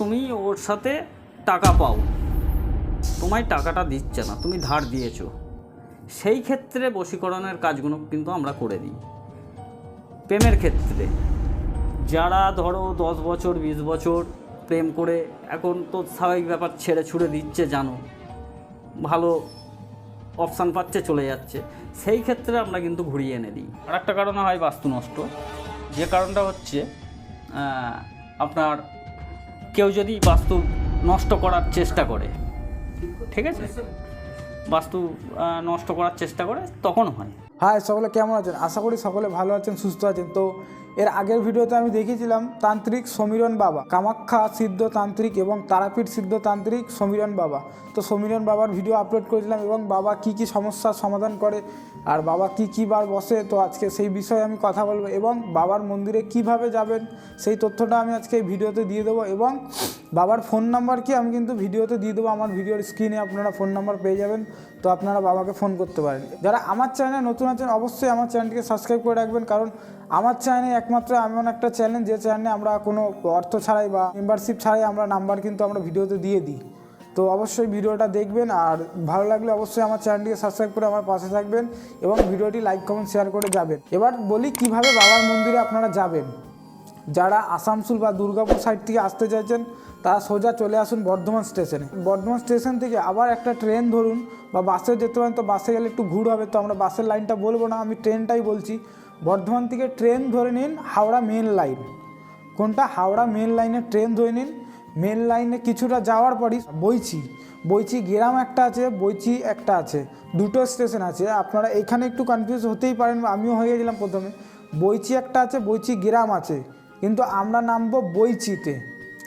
তুমি ওর সাথে টাকা পাও। তোমায় টাকাটা দিচ্ছে না, তুমি ধার দিয়েছ। সেই ক্ষেত্রে বশীকরণের কাজগুলো কিন্তু আমরা করে দিই। প্রেমের ক্ষেত্রে। যারা ধরো দশ বছর, বিশ বছর প্রেম করে এখন তো স্বাভাবিক ব্যাপার ছেড়ে ছুড়ে দিচ্ছে, জানো। ভালো অপশান পাচ্ছে, চলে যাচ্ছে। সেই ক্ষেত্রে আমরা কিন্তু ঘুরিয়ে এনে দিই। আর একটা কারণে হয় বাস্তু নষ্ট। যে কারণটা হচ্ছে আপনার কেউ যদি বাস্তু নষ্ট করার চেষ্টা করে, ঠিক আছে? বাস্তু নষ্ট করার চেষ্টা করে, তখন হয়। হ্যাঁ সকলে কেমন আছেন? আশা করি সকলে ভালো আছেন, সুস্থ আছেন। তো এর আগের ভিডিওতে আমি দেখিয়েছিলাম তান্ত্রিক সমীরণ বাবা, কামাখ্যা সিদ্ধ তান্ত্রিক এবং তারাপীঠ সিদ্ধ তান্ত্রিক সমীরণ বাবা। তো সমীরণ বাবার ভিডিও আপলোড করেছিলাম এবং বাবা কি কি সমস্যার সমাধান করে আর বাবা কি কি বার বসে, তো আজকে সেই বিষয়ে আমি কথা বলব এবং বাবার মন্দিরে কীভাবে যাবেন সেই তথ্যটা আমি আজকে এই ভিডিওতে দিয়ে দেবো এবং বাবার ফোন নাম্বার কি আমি কিন্তু ভিডিওতে দিয়ে দেবো, আমার ভিডিওর স্ক্রিনে আপনারা ফোন নাম্বার পেয়ে যাবেন। তো আপনারা বাবাকে ফোন করতে পারেন। যারা আমার চ্যানেলে নতুন আছেন, অবশ্যই আমার চ্যানেলটিকে সাবস্ক্রাইব করে রাখবেন, কারণ আমার চ্যানেলে একমাত্র এমন একটা চ্যানেল যে চ্যানেলে আমরা কোনো অর্থ ছাড়াই বা মেম্বারশিপ ছাড়াই আমরা নাম্বার কিন্তু আমরা ভিডিওতে দিয়ে দিই। তো অবশ্যই ভিডিওটা দেখবেন আর ভালো লাগলে অবশ্যই আমার চ্যানেলটিকে সাবস্ক্রাইব করে আমার পাশে থাকবেন এবং ভিডিওটি লাইক কমেন্ট শেয়ার করে যাবেন। এবার বলি কীভাবে বাবার মন্দিরে আপনারা যাবেন। যারা আসানসোল বা দুর্গাপুর সাইড থেকে আসতে চাইছেন, তারা সোজা চলে আসুন বর্ধমান স্টেশনে বর্ধমান স্টেশন থেকে আবার একটা ট্রেন ধরুন বা বাসে যেতে পারেন, তো বাসে গেলে একটু ঘুর হবে, তো আমরা বাসের লাইনটা বলব না, আমি ট্রেনটাই বলছি। বর্ধমান থেকে ট্রেন ধরে নিন হাওড়া মেন লাইন কোনটা? হাওড়া মেন লাইনে ট্রেন ধরে নিন। মেন লাইনে কিছুটা যাওয়ার পরই বইচি বইচি গ্রাম একটা আছে বইচি একটা আছে। দুটো স্টেশন আছে। আপনারা এখানে একটু কনফিউজ হতেই পারেন, আমিও হয়ে গেছিলাম প্রথমে। বইচি একটা আছে বইচি গ্রাম আছে। কিন্তু আমরা নামবো বইচিতে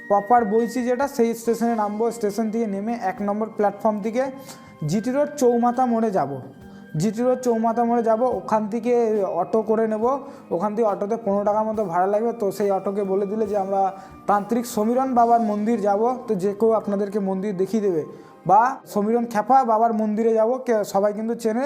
প্রপার বইচি যেটা, সেই স্টেশনে নামবো। স্টেশন থেকে নেমে এক নম্বর প্ল্যাটফর্ম থেকে জিটি রোড চৌমাথা মোড়ে যাব। জিটি রোড চৌমাথা মোড়ে যাব, ওখান থেকে অটো করে নেব। ওখান থেকে অটোতে পনেরো টাকার মতো ভাড়া লাগবে। তো সেই অটোকে বলে দিলে যে আমরা তান্ত্রিক সমীরণ বাবার মন্দির যাব। তো যে কেউ আপনাদেরকে মন্দির দেখিয়ে দেবে। বা সমীরণ খ্যাপা বাবার মন্দিরে যাব সবাই কিন্তু চেনে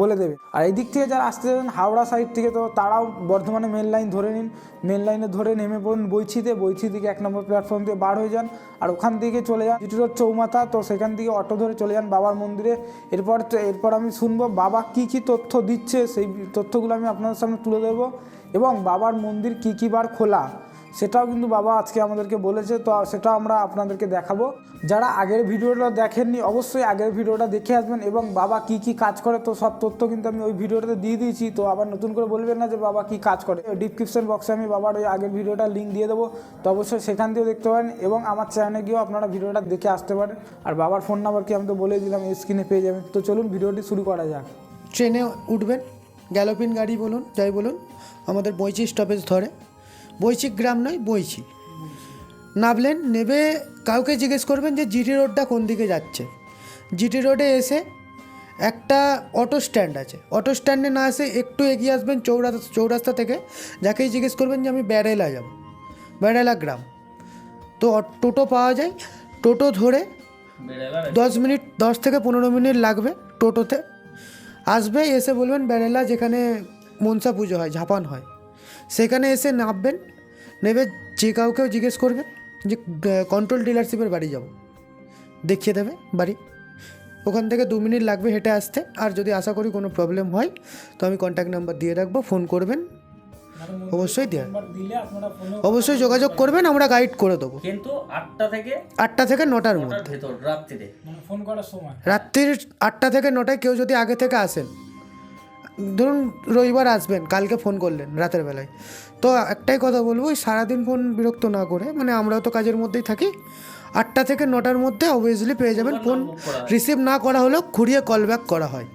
বলে দেবে। আর এই দিক থেকে যারা আসতে যাবেন হাওড়া সাইড থেকে তো তারাও বর্ধমানে মেন লাইন ধরে নিন। মেন লাইনে ধরে নেমে পড়ুন বইছিতে বইছি থেকে এক নম্বর প্ল্যাটফর্ম দিয়ে বার হয়ে যান। আর ওখান থেকে চলে যান। জিটি রোড চৌমাথা, তো সেখান থেকে অটো ধরে চলে যান বাবার মন্দিরে। এরপর এরপর আমি শুনব বাবা কি কি তথ্য দিচ্ছে, সেই তথ্যগুলো আমি আপনাদের সামনে তুলে ধরবো। এবং বাবার মন্দির কি কি বার খোলা। সেটাও কিন্তু বাবা আজকে আমাদেরকে বলেছে, তো সেটাও আমরা আপনাদেরকে দেখাবো। যারা আগের ভিডিওটা দেখেননি, অবশ্যই আগের ভিডিওটা দেখে আসবেন এবং বাবা কি কি কাজ করে, তো সব তথ্য কিন্তু আমি ওই ভিডিওটাতে দিয়ে দিয়েছি। তো আবার নতুন করে বলবেন না যে বাবা কি কাজ করে। ডিসক্রিপশন বক্সে আমি বাবার ওই আগের ভিডিওটা লিঙ্ক দিয়ে দেবো। তো অবশ্যই সেখান দিয়েও দেখতে পারেন এবং আমার চ্যানেলে গিয়েও আপনারা ভিডিওটা দেখে আসতে পারেন। আর বাবার ফোন নাম্বার কি আমি তো বলে দিলাম স্ক্রিনে পেয়ে যাবেন। তো চলুন ভিডিওটি শুরু করা যাক। ট্রেনে উঠবেন গ্যালোপিন গাড়ি বলুন, যাই বলুন, আমাদের বইচি স্টপেজ ধরে। বইচি গ্রাম নয় বৈশি নামলেন, নেবে কাউকে জিজ্ঞেস করবেন যে জিটি রোডটা কোন দিকে যাচ্ছে। জিটি রোডে এসে একটা অটো স্ট্যান্ড আছে। অটো স্ট্যান্ডে না এসে একটু এগিয়ে আসবেন চৌরাস্তা চৌরাস্তা থেকে, যাকেই জিজ্ঞেস করবেন যে আমি ব্যারেলা যাব। ব্যারেলা গ্রাম। তো টোটো পাওয়া যায়। টোটো ধরে দশ মিনিট, দশ থেকে পনেরো মিনিট লাগবে টোটোতে। আসবে, এসে বলবেন বেরেলা যেখানে মনসা পুজো হয়, ঝাপান হয়। সেখানে এসে নামবেন নেবে যে কাউকেও জিজ্ঞেস করবেন যে কন্ট্রোল ডিলারশিপের বাড়ি যাব। দেখিয়ে দেবে বাড়ি। ওখান থেকে দু মিনিট লাগবে হেঁটে আসতে। আর যদি আশা করি কোনো প্রবলেম হয় তো আমি কন্ট্যাক্ট নাম্বার দিয়ে রাখব ফোন করবেন। অবশ্যই দেওয়া দিলে আপনারা ফোনে অবশ্যই যোগাযোগ করবেন আমরা গাইড করে দেবো। কিন্তু আটটা থেকে আটটা থেকে নটার মধ্যে। মানে ফোন করার সময়। রাত্রির আটটা থেকে নটায় কেউ যদি আগে থেকে আসেন ধরুন রবিবার আসবেন কালকে ফোন করলেন রাতের বেলায়। তো একটাই কথা বলব ওই সারাদিন ফোন বিরক্ত না করে মানে আমরাও তো কাজের মধ্যেই থাকি আটটা থেকে নটার মধ্যে অবভিয়াসলি পেয়ে যাবেন ফোন রিসিভ না করা হলেও ঘুরিয়ে কল ব্যাক করা হয়।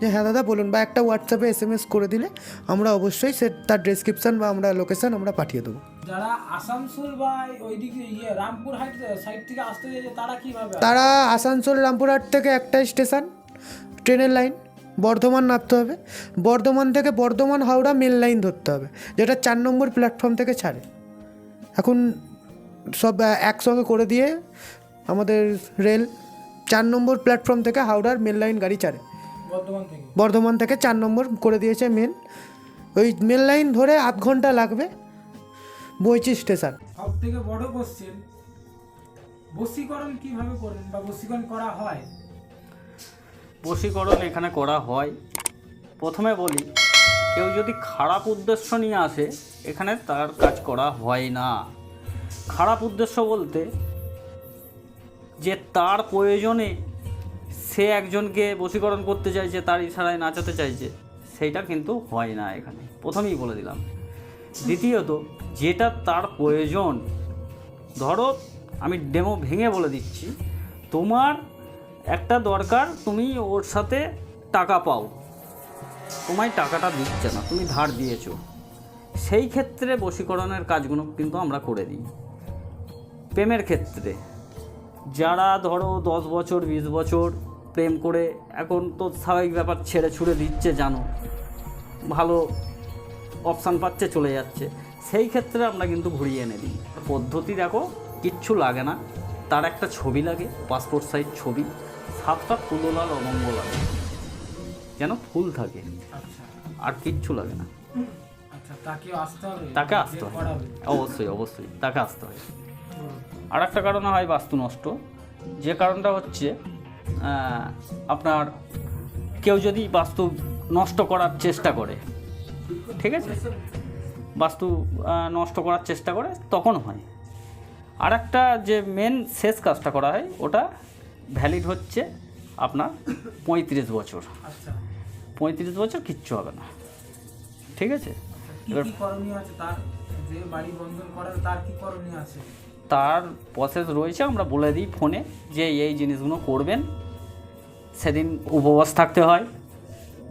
যে হ্যাঁ দাদা বলুন বা একটা হোয়াটসঅ্যাপে এস এম এস করে দিলে আমরা অবশ্যই সে তার ডেসক্রিপশান বা আমরা লোকেশান আমরা পাঠিয়ে দেবো। যারা আসানসোল বা ওইদিকে ইয়ে সাইড থেকে আসতে তারা কীভাবে তারা আসানসোল রামপুরহাট থেকে একটাই স্টেশন ট্রেনের লাইন বর্ধমান নামতে হবে। বর্ধমান থেকে বর্ধমান হাওড়া মেল লাইন ধরতে হবে যেটা চার নম্বর প্ল্যাটফর্ম থেকে ছাড়ে। এখন সব একসঙ্গে করে দিয়ে আমাদের রেল চার নম্বর প্ল্যাটফর্ম থেকে হাওড়ার মেল লাইন গাড়ি ছাড়ে। বর্ধমান থেকে? চার নম্বর করে দিয়েছে মেন ওই মেল লাইন ধরে আধ ঘণ্টা লাগবে বইচি স্টেশন সব থেকে বড় কোশ্চেন বশীকরণ কীভাবে করবেন বা বশীকরণ করা হয়? বশীকরণ এখানে করা হয়। প্রথমে বলি, কেউ যদি খারাপ উদ্দেশ্য নিয়ে আসে, এখানে তার কাজ করা হয় না। খারাপ উদ্দেশ্য বলতে যে তার প্রয়োজনে সে একজনকে বশীকরণ করতে চাইছে তার ইশারায় নাচাতে চাইছে সেইটা কিন্তু হয় না এখানে। প্রথমেই বলে দিলাম। দ্বিতীয়ত, যেটা তার প্রয়োজন, ধরো আমি ডেমো ভেঙে বলে দিচ্ছি, তোমার একটা দরকার, তুমি ওর সাথে টাকা পাও। তোমায় টাকাটা দিচ্ছে না, তুমি ধার দিয়েছ। সেই ক্ষেত্রে বশীকরণের কাজগুলো কিন্তু আমরা করে দিই। প্রেমের ক্ষেত্রে, যারা ধরো দশ বছর, বিশ বছর প্রেম করে, এখন তো স্বাভাবিক ব্যাপার ছেড়ে ছুড়ে দিচ্ছে, জানো। ভালো অপশান পাচ্ছে, চলে যাচ্ছে। সেই ক্ষেত্রে আমরা কিন্তু ঘুরিয়ে এনে দিই। পদ্ধতি দেখো, কিচ্ছু লাগে না। তার একটা ছবি লাগে পাসপোর্ট সাইজ ছবি। সাতটা ফুললাল অমঙ্গ লাগে যেন ফুল থাকে। আচ্ছা। আর কিচ্ছু লাগে না। আচ্ছা আসতে হবে। তাকে আসতে হয় অবশ্যই অবশ্যই। তাকে আসতে হয় আর একটা কারণে হয় বাস্তু নষ্ট। যে কারণটা হচ্ছে আপনার কেউ যদি বাস্তু নষ্ট করার চেষ্টা করে ঠিক আছে? বাস্তু নষ্ট করার চেষ্টা করে তখন হয়। আর একটা যে মেন শেষ কাজটা করা হয় ওটা ভ্যালিড হচ্ছে আপনার পঁয়ত্রিশ বছর। আচ্ছা। পঁয়ত্রিশ বছর কিচ্ছু হবে না। ঠিক আছে? তার প্রসেস রয়েছে আমরা বলে দিই ফোনে যে এই জিনিসগুলো করবেন সেদিন উপবাস থাকতে হয়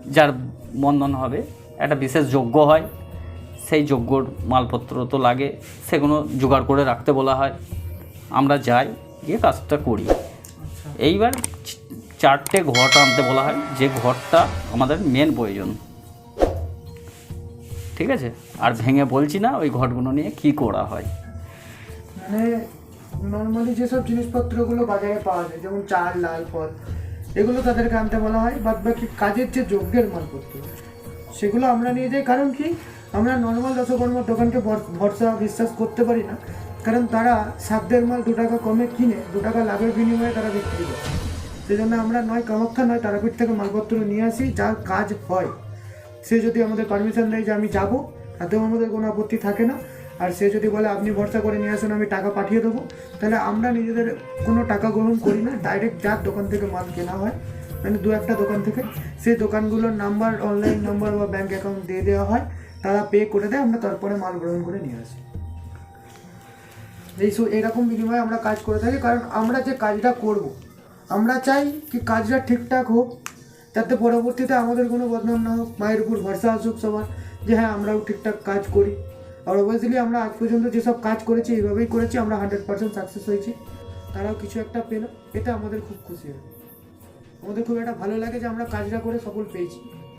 যার বন্ধন হবে একটা বিশেষ যজ্ঞ হয় সেই যজ্ঞর মালপত্র তো লাগে সেগুলো জোগাড় করে রাখতে বলা হয়। আমরা যাই গিয়ে কাজটা করি। এইবার চারটে ঘট আনতে বলা হয়, যে ঘরটা আমাদের মেন প্রয়োজন। ঠিক আছে? আর ভেঙে বলছি না, ওই ঘটগুলো নিয়ে কি করা হয়। মানে নর্মালি যেসব জিনিসপত্রগুলো বাজারে পাওয়া যায়, যেমন চাল, লাল ফল এগুলো তাদেরকে আনতে বলা হয়, বাদ বাকি কাজের যে যজ্ঞের মালপত্র, সেগুলো আমরা নিয়ে যাই। কারণ কি? আমরা নর্মাল দশকর্মার দোকানকে ভর- ভরসা, বিশ্বাস করতে পারি না। কারণ তারা সাধ্যের মাল দু টাকা কমে কিনে, দু টাকা লাভের বিনিময়ে তারা বিক্রি করে। সেই জন্য আমরা নয় কামাখ্যা, নয় তারাপীঠ থেকে মালপত্র নিয়ে আসি যার কাজ হয়। সে যদি আমাদের পারমিশন দেয় যে আমি যাব, তাতেও আমাদের কোনো আপত্তি থাকে না। আর সে যদি বলে, আপনি ভরসা করে নিয়ে আসুন, আমি টাকা পাঠিয়ে দেবো, তাহলে আমরা নিজেদের কোনো টাকা গ্রহণ করি না। ডাইরেক্ট যার দোকান থেকে মাল কেনা হয় মানে দু একটা দোকান থেকে, সেই দোকানগুলোর নাম্বার অনলাইন নাম্বার বা ব্যাঙ্ক অ্যাকাউন্ট দিয়ে দেওয়া হয়। তারা পে করে দেয়, আমরা তারপরে মাল গ্রহণ করে নিয়ে আসি। এই এরকম বিনিময়ে আমরা কাজ করে থাকি, কারণ আমরা যে কাজটা করব, আমরা চাই কি কাজটা ঠিকঠাক হোক, যাতে পরবর্তীতে আমাদের কোনো বদনাম না হোক, মায়ের উপর ভরসা আসুক সবার, যে হ্যাঁ আমরাও ঠিকঠাক কাজ করি। আর অবভিয়াসলি আমরা আজ পর্যন্ত যেসব কাজ করেছি, এইভাবেই করেছি, আমরা হান্ড্রেড পার্সেন্ট সাকসেস হয়েছি। তারাও কিছু একটা পেল এটা আমাদের খুব খুশি হয়। আমাদের খুব একটা ভালো লাগে যে আমরা কাজটা করে সফল পেয়েছি।